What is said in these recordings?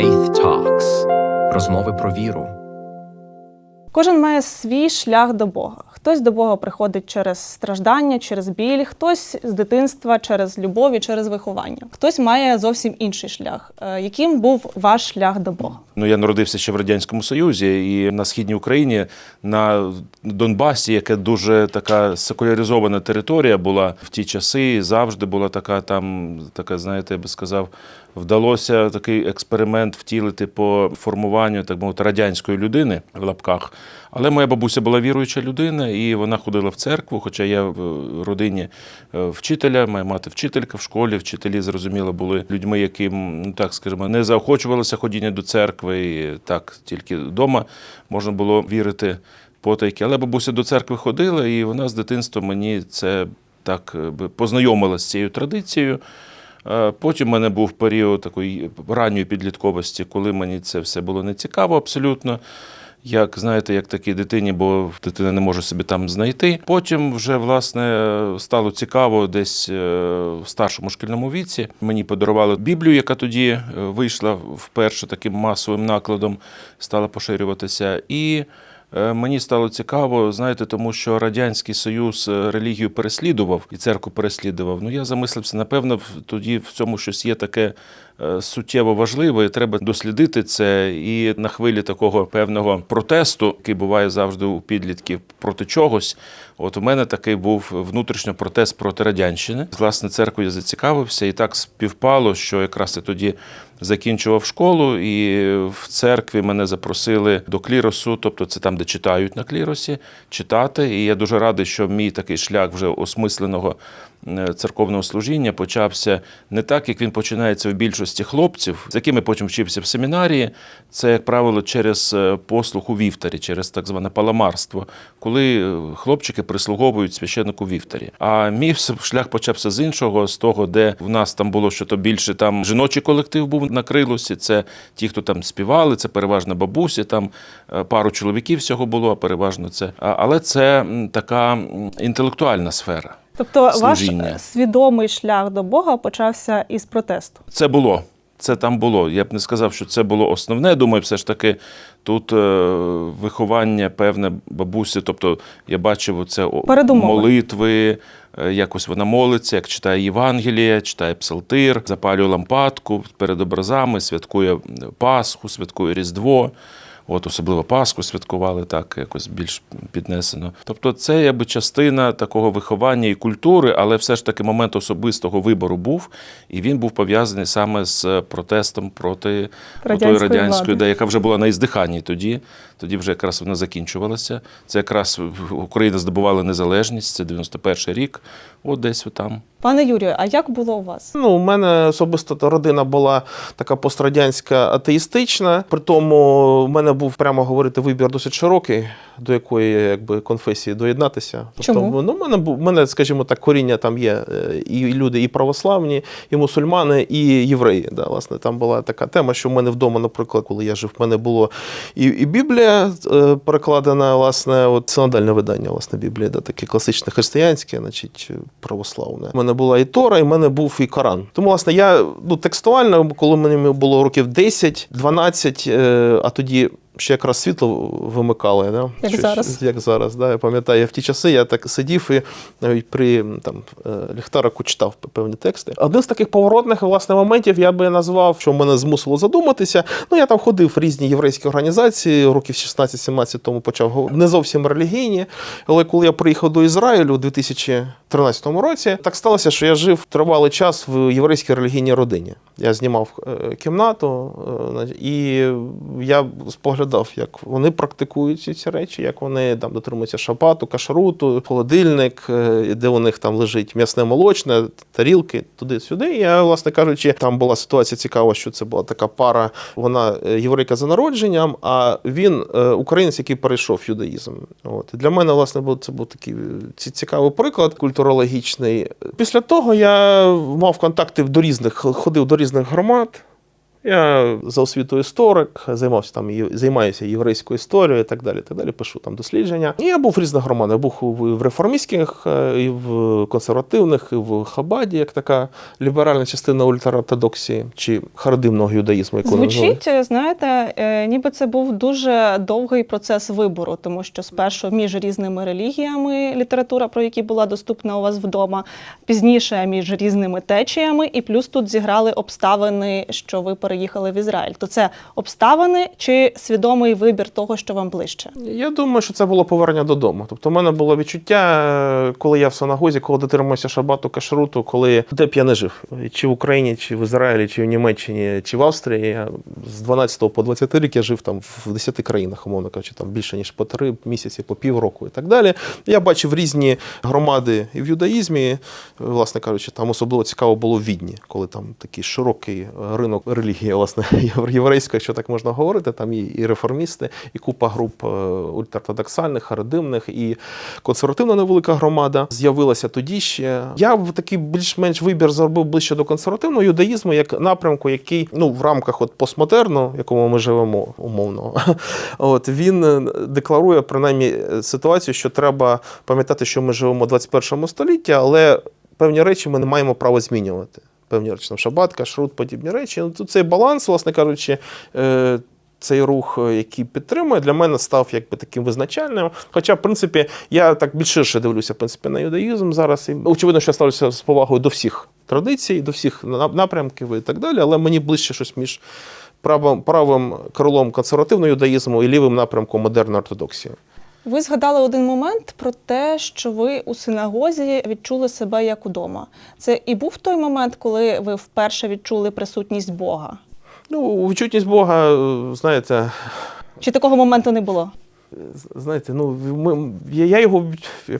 Faith Talks розмови про віру. Кожен має свій шлях до Бога. Хтось до Бога приходить через страждання, через біль, хтось з дитинства через любов і через виховання. Хтось має зовсім інший шлях. Е, Яким був ваш шлях до Бога? Ну, я народився ще в радянському Союзі, і на східній Україні, на Донбасі, яка дуже така секуляризована територія була в ті часи, завжди була така там, така, знаєте, я би сказав, вдалося такий експеримент втілити по формуванню так мовити радянської людини в лапках. Але моя бабуся була віруюча людина, і вона ходила в церкву. Хоча я в родині е, вчителя, моя мати вчителька в школі. Вчителі, зрозуміло, були людьми, яким, ну так скажімо, не заохочувалося ходіння до церкви, і так тільки вдома можна було вірити потайки. Але бабуся до церкви ходила, і вона з дитинства мені це так е, познайомила з цією традицією. Е, Потім в мене був період такої ранньої підлітковості, коли мені це все було не цікаво абсолютно. Як знаєте, як такій дитині, бо дитина не може собі там знайти. Потім вже власне стало цікаво десь е, в старшому шкільному віці. Мені подарували Біблію, яка тоді е, вийшла вперше таким масовим накладом, стала поширюватися. І Е, Мені стало цікаво, знаєте, тому що Радянський Союз релігію переслідував і церкву переслідував. Ну я замислився, напевно, тоді в цьому щось є таке суттєво важливе. і Треба дослідити це. І на хвилі такого певного протесту, який буває завжди у підлітків проти чогось. От у мене такий був внутрішньо протест проти радянщини. Власне церквою зацікавився, і так співпало, що якраз я тоді закінчував школу, і в церкві мене запросили до кліросу, тобто це там, де читають на кліросі, читати. І я дуже радий, що мій такий шлях вже осмисленого е, церковного служіння почався не так, як він починається у більшості хлопців, з якими потім вчився в семінарії. Це, як правило, через е, послуг у вівтарі, через так зване паламарство, коли е, хлопчики прислуговують священнику в вівтарі. А мій шлях почався з іншого, з того, де в нас там було що то більше там жіночий колектив був на крилусі. Це ті, хто там співали, це переважно бабусі, там е, пару чоловіків всього було, а переважно це. Але це така інтелектуальна сфера. Тобто, Служіння. ваш свідомий шлях до Бога почався із протесту. Це було. Це там було. Я б не сказав, що це було основне. Думаю, все ж таки тут е, виховання певне бабусі. Тобто я бачив це Передумови. молитви, е, якось вона молиться, як читає Євангеліє, читає псалтир, запалює лампадку перед образами, святкує Пасху, святкує Різдво. От особливо Пасху святкували так, якось більш піднесено. Тобто, це якби частина такого виховання і культури, але все ж таки момент особистого вибору був, і він був пов'язаний саме з протестом проти Радянської радянської, влади. де, яка вже була на іздиханні тоді. Тоді вже якраз вона закінчувалася. Це якраз Україна здобувала незалежність, це 91 рік. От десь отам. Пане Юрію, а як було у вас? Ну, у мене особисто родина була така пострадянська атеїстична. При тому в мене був прямо говорити вибір досить широкий, до якої якби конфесії доєднатися. Чому? ну, в мене в мене, скажімо так, коріння там є е, і люди, і православні, і мусульмани, і євреї. Да, власне, там була така тема, що в мене вдома, наприклад, коли я жив, в мене було і, і Біблія е, перекладена, власне, от синодальне видання, власне, Біблії, да, таке класичне християнське, значить, православне. У мене була і Тора, і в мене був і Коран. Тому, власне, я ну, текстуально, коли мені було років 10-12, е, а тоді. Ще якраз світло вимикали, да? Як Що- зараз. як зараз. Да? Я пам'ятаю, в ті часи я так сидів і навіть при там, е, ліхтарику читав певні тексти. Один з таких поворотних власне моментів я би назвав, що мене змусило задуматися. Ну, я там ходив в різні єврейські організації, років 16-17 тому почав не зовсім релігійні. Але коли я приїхав до Ізраїлю у 2013 році, так сталося, що я жив тривалий час в єврейській релігійній родині. Я знімав е, кімнату, е, і я споглядав, як вони практикують ці, речі, як вони там дотримуються шабату, кашруту, холодильник, е, де у них там лежить м'ясне молочне, тарілки, туди-сюди. Я, власне кажучи, там була ситуація цікава, що це була така пара. Вона єврейка за народженням, а він українець, який перейшов юдаїзм. От і для мене, власне, це був такий цікавий приклад культурологічний. Після того я мав контакти до різних, ходив до різних громад. Я за освітою історик, займався там займаюся єврейською історією і так далі. Так далі пишу там дослідження. І я був в різних громадах. Був у- в реформістських, е, і в консервативних, і в Хабаді, як така ліберальна частина ультраортодоксії чи харадимного юдаїзму, яку вони називають. Знаєте, е, ніби це був дуже довгий процес вибору, тому що спершу між різними релігіями література, про які була доступна у вас вдома, пізніше між різними течіями, і плюс тут зіграли обставини, що ви переїхали в Ізраїль. То це обставини чи свідомий вибір того, що вам ближче? Я думаю, що це було повернення додому. Тобто, в мене було відчуття, коли я в синагозі, коли дотримуюся шабату кашруту, коли де б я не жив, чи в Україні, чи в Ізраїлі, чи в Німеччині, чи в Австрії. Я з 12 по 20 рік я жив там в 10 країнах, умовно кажучи, там більше ніж по 3 місяці, по півроку і так далі. Я бачив різні громади і в юдаїзмі, власне кажучи, там особливо цікаво було в Відні, коли там такий широкий ринок релігії, власне, єврейської, якщо так можна говорити. Там і, і реформісти, і купа груп е, ультраортодоксальних, харадимних, і консервативна невелика громада з'явилася тоді ще. Я в такий більш-менш вибір зробив ближче до консервативного юдаїзму, як напрямку, який ну в рамках от постмодерну, в якому ми живемо умовно. От він е, декларує принаймні е, ситуацію, що треба пам'ятати, що ми живемо в 21 столітті, але певні речі ми не маємо права змінювати. Певні речі, там шабат, кашрут, подібні речі. Ну, тут цей баланс, власне кажучи, е, цей рух, е, який підтримує, для мене став якби таким визначальним. Хоча, в принципі, я так більш ширше дивлюся в принципі, на юдаїзм зараз. І очевидно, що я ставлюся з повагою до всіх традицій, до всіх напрямків і так далі, але мені ближче щось між правим, правим крилом консервативного юдаїзму і лівим напрямком модерної ортодоксії. Ви згадали один момент про те, що ви у синагозі відчули себе як удома. Це і був той момент, коли ви вперше відчули присутність Бога. Ну, відчутність Бога, е, знаєте, Чи такого моменту не було? Знаєте, ну ми, я, його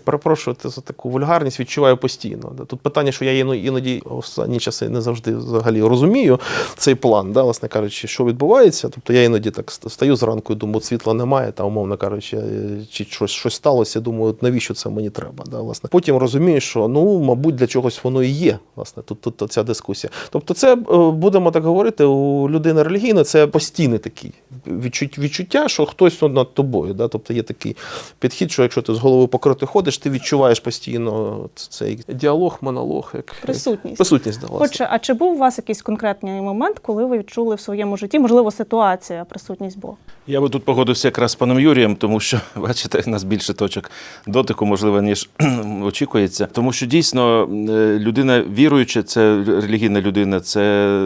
перепрошую за таку вульгарність відчуваю постійно. Да. Тут питання, що я іноді, останні часи не завжди взагалі розумію цей план, да, власне кажучи, що відбувається. Тобто я іноді так стаю зранку і думаю, світла немає, та умовно кажучи, е, чи щось, щось сталося. Думаю, навіщо це мені треба? Да, власне. Потім розумію, що ну, мабуть, для чогось воно і є. Власне, тут, тут ця дискусія. Тобто, це е, будемо так говорити, у людини релігійної це постійний такий відчуття, що хтось над тобою. Да? Тобто є такий підхід, що якщо ти з головою покрити ходиш, ти відчуваєш постійно цей діалог, монолог, як Присутність. присутність да, власне. Отже, а чи був у вас якийсь конкретний момент, коли ви відчули в своєму житті, можливо, ситуація, присутність Бога? Я би тут погодився якраз з паном Юрієм, тому що бачите, у нас більше точок дотику, можливо, ніж очікується. Тому що дійсно е, людина віруюча, це релігійна людина, це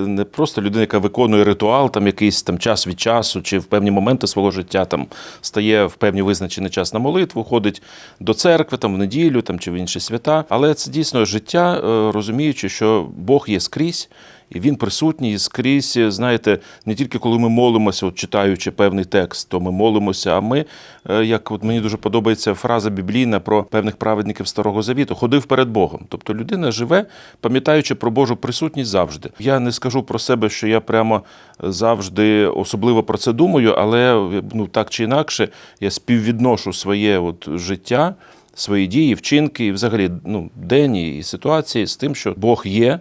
не просто людина, яка виконує ритуал, там якийсь там час від часу, чи в певні моменти свого життя там стає в певний визначений час на молитву, ходить до церкви там в неділю там чи в інші свята. Але це дійсно життя, е, розуміючи, що Бог є скрізь. І він присутній скрізь, знаєте, не тільки коли ми молимося, от читаючи певний текст, то ми молимося. А ми, е, як от мені дуже подобається фраза біблійна про певних праведників Старого Завіту, ходив перед Богом. Тобто людина живе, пам'ятаючи про Божу присутність завжди. Я не скажу про себе, що я прямо завжди особливо про це думаю, але ну так чи інакше я співвідношу своє от життя. Свої дії, вчинки, і взагалі ну, день і ситуації з тим, що Бог є, Е,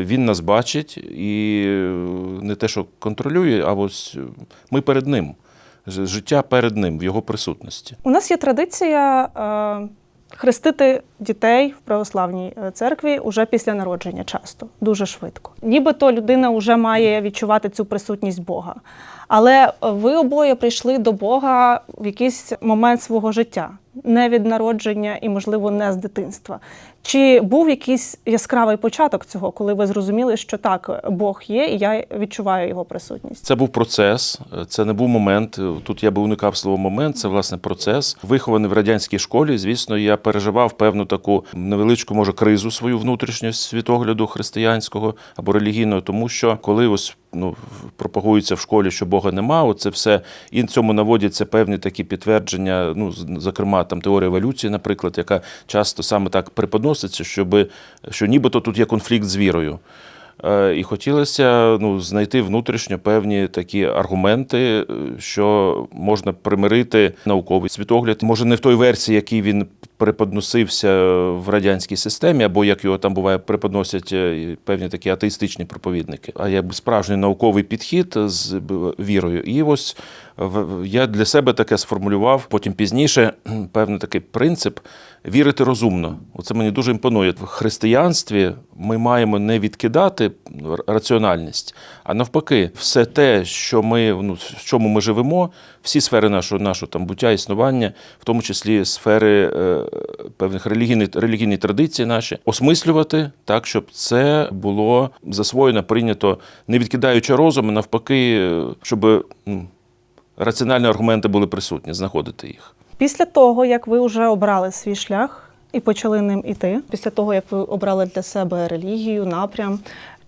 Він нас бачить і е, не те, що контролює, а ось е, ми перед ним. Життя перед ним, в його присутності. У нас є традиція е, хрестити дітей в православній е, церкві уже після народження, часто, дуже швидко. Нібито людина вже має відчувати цю присутність Бога. Але ви обоє прийшли до Бога в якийсь момент свого життя, не від народження і, можливо, не з дитинства. Чи був якийсь яскравий початок цього, коли ви зрозуміли, що так, Бог є, і я відчуваю його присутність? Це був процес, це не був момент. Тут я би уникав слово момент, це власне процес. Вихований в радянській школі. Звісно, я переживав певну таку невеличку, може, кризу свою внутрішнього світогляду християнського або релігійного, тому що коли ось ну, пропагується в школі, що Бога нема, оце все і цьому наводяться певні такі підтвердження. Ну, з- там теорія еволюції, наприклад, яка часто саме так преподноситься, щоб що нібито тут є конфлікт з вірою. Е, І хотілося ну, знайти внутрішньо певні такі аргументи, е, що можна примирити науковий світогляд. Може, не в той версії, який він преподносився в радянській системі, або як його там буває, преподносять е, певні такі атеїстичні проповідники, а якби справжній науковий підхід з вірою. І ось я для себе таке сформулював потім пізніше певний такий принцип вірити розумно. Оце мені дуже імпонує. В християнстві ми маємо не відкидати раціональність, а навпаки, все те, що ми ну, в чому ми живемо, всі сфери нашого, нашого там буття, існування, в тому числі сфери е, певних релігійних релігійні традиції наші, осмислювати так, щоб це було засвоєно, прийнято, не відкидаючи розум, а навпаки, щоб раціональні аргументи були присутні, знаходити їх. Після того, як ви вже обрали свій шлях і почали ним іти, після того, як ви обрали для себе релігію, напрям,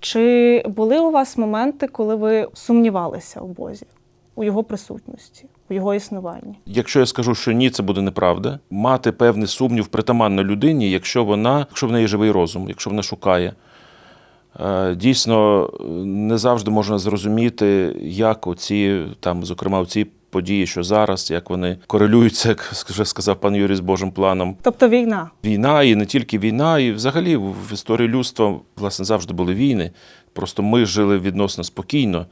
чи були у вас моменти, коли ви сумнівалися у Бозі, у його присутності, його існуванні? Якщо я скажу, що ні, це буде неправда. Мати певний сумнів притаманно людині, якщо вона, якщо в неї живий розум, якщо вона шукає. Е, Дійсно, не завжди можна зрозуміти, як оці, там, зокрема, ці події, що зараз, як вони корелюються, як вже сказав пан Юрій, з Божим планом. Тобто війна. Війна, і не тільки війна, і взагалі в історії людства власне завжди були війни. Просто ми жили відносно спокійно,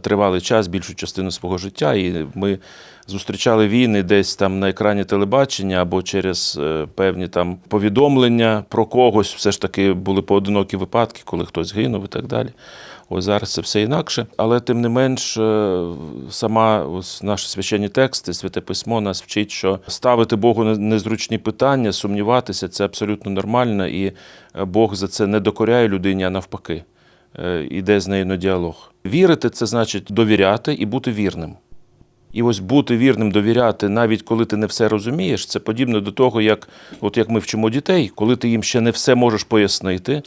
тривалий час, більшу частину свого життя, і ми зустрічали війни десь там на екрані телебачення або через е, певні там повідомлення про когось. Все ж таки були поодинокі випадки, коли хтось гинув і так далі. Ось зараз це все інакше. Але тим не менш, е, сама ось наші священні тексти, святе письмо нас вчить, що ставити Богу не- незручні питання, сумніватися це абсолютно нормально, і е, Бог за це не докоряє людині, а навпаки, е, іде з нею на діалог. Вірити це значить довіряти і бути вірним. І ось бути вірним, довіряти, навіть коли ти не все розумієш, це подібно до того, як, от як ми вчимо дітей, коли ти їм ще не все можеш пояснити,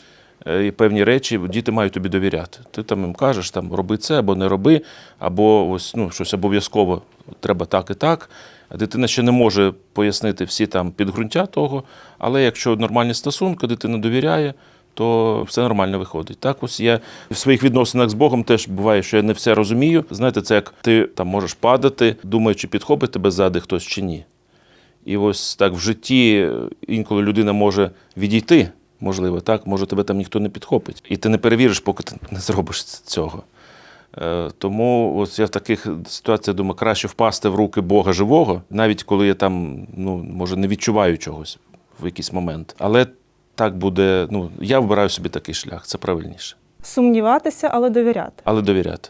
е, і певні речі діти мають тобі довіряти. Ти там їм кажеш, там, роби це або не роби, або ось ну, щось обов'язково треба так і так. Дитина ще не може пояснити всі там підґрунтя того, але якщо нормальні стосунки, дитина довіряє, то все нормально виходить. Так, ось я в своїх відносинах з Богом теж буває, що я не все розумію. Знаєте, це як ти там можеш падати, думаючи, підхопить тебе ззади хтось чи ні. І ось так в житті інколи людина може відійти, можливо, так, може тебе там ніхто не підхопить. І ти не перевіриш, поки ти не зробиш цього. Е, Тому ось я в таких ситуаціях думаю, краще впасти в руки Бога живого, навіть коли я там, ну, може, не відчуваю чогось в якийсь момент. Але так буде, ну, я вибираю собі такий шлях, це правильніше. Сумніватися, але довіряти. Але довіряти.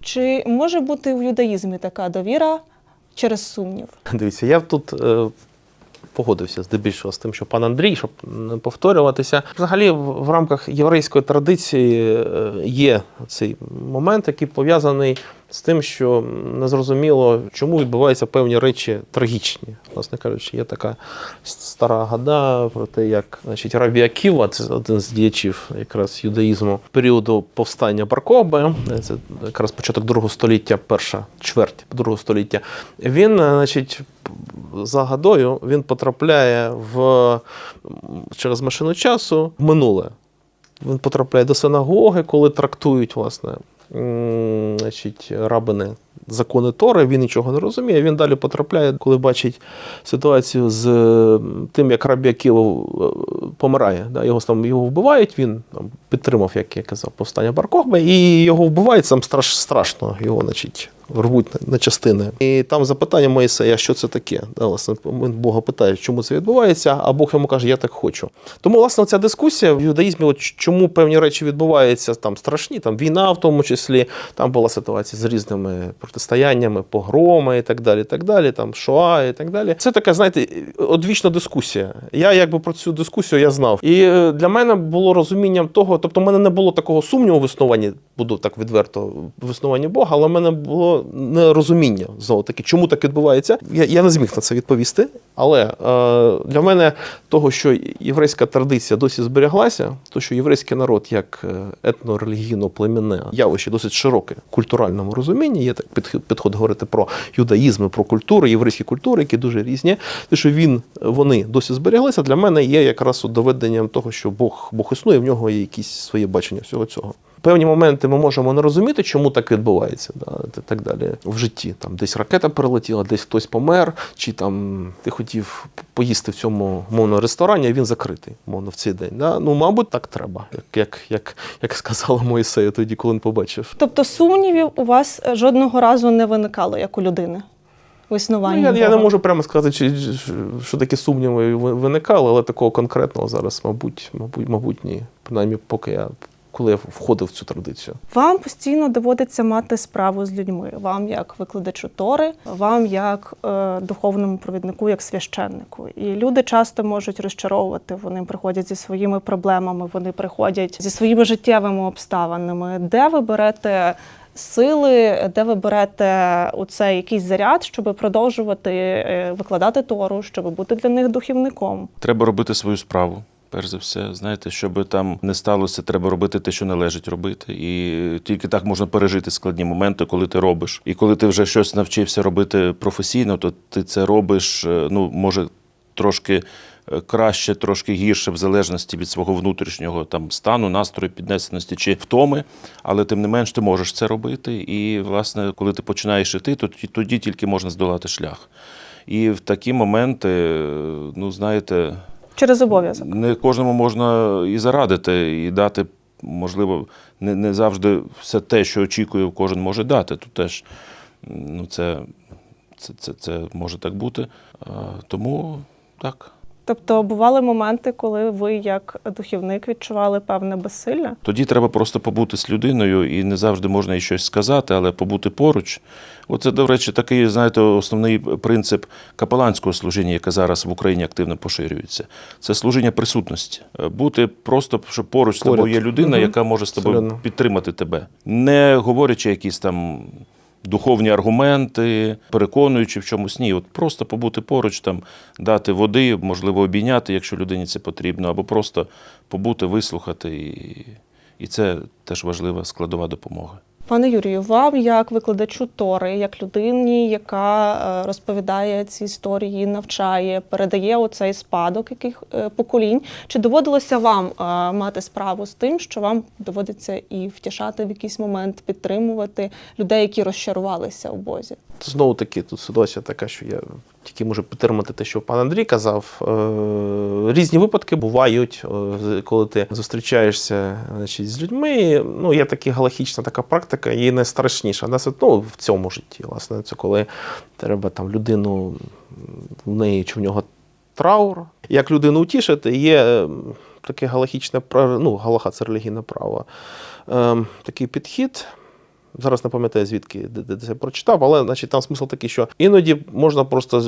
Чи може бути в юдаїзмі така довіра через сумнів? Дивіться, я тут е, погодився здебільшого з тим, що пан Андрій, щоб не повторюватися. Взагалі, в, в рамках єврейської традиції е, є цей момент, який пов'язаний з тим, що незрозуміло, чому відбуваються певні речі трагічні. Власне кажучи, є така стара гада про те, як значить, Рабі Аківа, це один з діячів якраз юдаїзму періоду повстання Баркоби, це якраз початок другого століття, перша чверть другого століття. Він, значить, за гадою він потрапляє в через машину часу в минуле. Він потрапляє до синагоги, коли трактують, власне, значить, рабини закони Тори, він нічого не розуміє. Він далі потрапляє, коли бачить ситуацію з е, тим, як Рабі Акіла е, помирає. Його там його вбивають. Він підтримав, як я казав, повстання Баркохби, і його вбивають там страш, страшно. Його, значить, рвуть на, частини. І там запитання Моїсея, що це таке. Да, власне, Бога питає, чому це відбувається, а Бог йому каже, я так хочу. Тому, власне, ця дискусія в юдаїзмі, от чому певні речі відбуваються там страшні, там війна в тому числі, там була ситуація з різними протистояннями, погроми і так далі, так далі, там Шоа і так далі. Це така, знаєте, одвічна дискусія. Я якби про цю дискусію я знав. І е, для мене було розумінням того, тобто, в мене не було такого сумніву в існуванні, буду так відверто, в існуванні Бога, але в мене було нерозуміння знову таки, чому так відбувається. Я, я не зміг на це відповісти. Але е, для мене того, що єврейська традиція досі зберіглася, то що єврейський народ як е, етнорелігійно племінне явище досить широке в культуральному розумінні. Є так підход говорити про юдаїзм, про культуру, єврейські культури, які дуже різні. Те, що він вони досі зберіглися, для мене є якраз доведенням того, що Бог Бог існує, в нього є якісь своє бачення всього цього. Певні моменти ми можемо не розуміти, чому так відбувається, да, і так далі в житті. Там десь ракета прилетіла, десь хтось помер, чи там ти хотів поїсти в цьому мовно ресторані, а він закритий, мовно, в цей день. Да? Ну, мабуть, так треба, як, як, як, як сказала Моїсея тоді, коли він побачив. Тобто сумнівів у вас е, жодного разу не виникало, як у людини у Ну, я, я не можу прямо сказати, чи, що такі сумніви ви- виникали, але такого конкретного зараз, мабуть, мабуть, мабуть, ні. Принаймні, поки я коли я входив в цю традицію. Вам постійно доводиться мати справу з людьми. Вам як викладачу Тори, вам як е, духовному провіднику, як священнику. І люди часто можуть розчаровувати. Вони приходять зі своїми проблемами, вони приходять зі своїми життєвими обставинами. Де ви берете сили, де ви берете у цей якийсь заряд, щоб продовжувати е, викладати Тору, щоб бути для них духівником? Треба робити свою справу. Перш за все, знаєте, щоб там не сталося, треба робити те, що належить робити. І тільки так можна пережити складні моменти, коли ти робиш. І коли ти вже щось навчився робити професійно, то ти це робиш, е, ну, може, трошки е, краще, трошки гірше, в залежності від свого внутрішнього там стану, настрою, піднесеності чи втоми. Але тим не менш ти можеш це робити. І, власне, коли ти починаєш іти, то тоді тільки можна здолати шлях. І в такі моменти, е, ну знаєте, Через обов'язок. не кожному можна і зарадити, і дати, можливо, не, не завжди все те, що очікує, кожен може дати. Тут теж ну, це, це, це, це може так бути. Тому так. Тобто бували моменти, коли ви як духівник відчували певне безсилля. Тоді треба просто побути з людиною, і не завжди можна їй щось сказати, але побути поруч. Оце, до речі, такий, знаєте, основний принцип капеланського служіння, яке зараз в Україні активно поширюється. Це служіння присутності. Бути просто, що поруч з тобою є людина, Мгм. яка може з тобою Абсолютно. підтримати тебе, не говорячи якісь там. Духовні аргументи, переконуючи в чомусь ні, от просто побути поруч, там дати води, можливо, обійняти, якщо людині це потрібно, або просто побути, вислухати, і, і це теж важлива складова допомога. Пане Юрію, вам як викладачу Тори, як людині, яка е, розповідає ці історії, навчає, передає оцей спадок яких е, поколінь, чи доводилося вам е, мати справу з тим, що вам доводиться і втішати в якийсь момент, підтримувати людей, які розчарувалися у Бозі? Знову таки, тут ситуація така, що я тільки можу підтримати те, що пан Андрій казав. Е, Різні випадки бувають, е, коли ти зустрічаєшся значить, з людьми. Ну, є така галахічна така практика, і найстрашніша. Ну, в цьому житті, власне, це коли треба там людину, в неї чи в нього траур. Як людину утішити, є е, таке галахічне ну, галаха це релігійне право. Такий підхід. Зараз не пам'ятаю звідки де, це прочитав, але значить там смисл такий, що іноді можна просто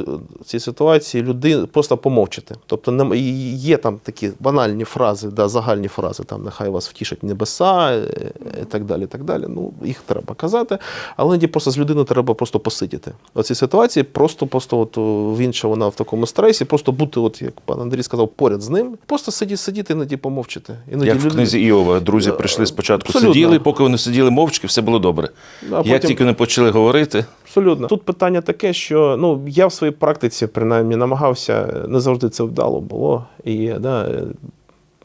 в цій ситуації люди просто помовчати. Тобто є там такі банальні фрази, да, загальні фрази, там нехай вас втішать небеса е, і так далі. і так далі. Ну, їх треба казати, але іноді просто з людиною треба просто посидіти. У цій ситуації просто, просто от він що вона в такому стресі, просто бути, от як пан Андрій сказав, поряд з ним, просто сидіти, сидіти, іноді помовчати. Іноді Як в книзі Іова, друзі прийшли спочатку, абсолютно. сиділи, поки вони сиділи мовчки, все було добре. Да, Як потім- тільки вони почали говорити, Абсолютно. Тут питання таке, що ну я в своїй практиці принаймні намагався, не завжди це вдало було. І да,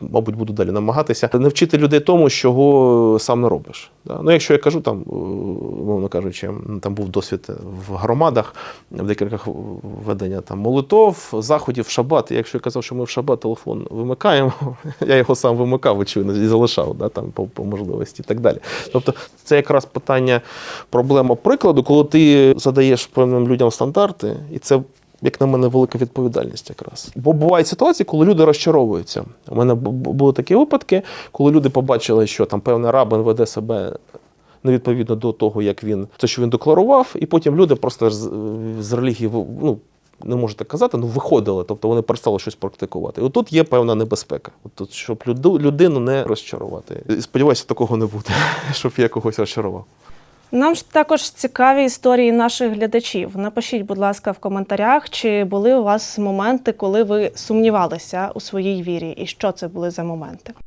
мабуть, буду далі намагатися не вчити людей тому, чого сам не робиш. Ну, якщо я кажу, там, е, умовно кажучи, там був досвід в громадах, в декількох ведення там молитов, заходів, шабат. І якщо я казав, що ми в шабат телефон вимикаємо, я його сам вимикав, очевидно, і залишав да, там, по, по можливості і так далі. Тобто, це якраз питання, проблема прикладу, коли ти задаєш певним людям стандарти, і це. Як на мене, велика відповідальність якраз. Бо бувають ситуації, коли люди розчаровуються. У мене бу- бу- були такі випадки, коли люди побачили, що там певний рабин веде себе невідповідно до того, як він те, що він декларував, і потім люди просто з, з релігії ну, не можу так казати, ну виходили, тобто вони перестали щось практикувати. І отут є певна небезпека. От щоб люду, людину не розчарувати. І Сподіваюся, такого не буде, щоб я когось розчарував. Нам ж також цікаві історії наших глядачів. Напишіть, будь ласка, в коментарях, чи були у вас моменти, коли ви сумнівалися у своїй вірі, і що це були за моменти.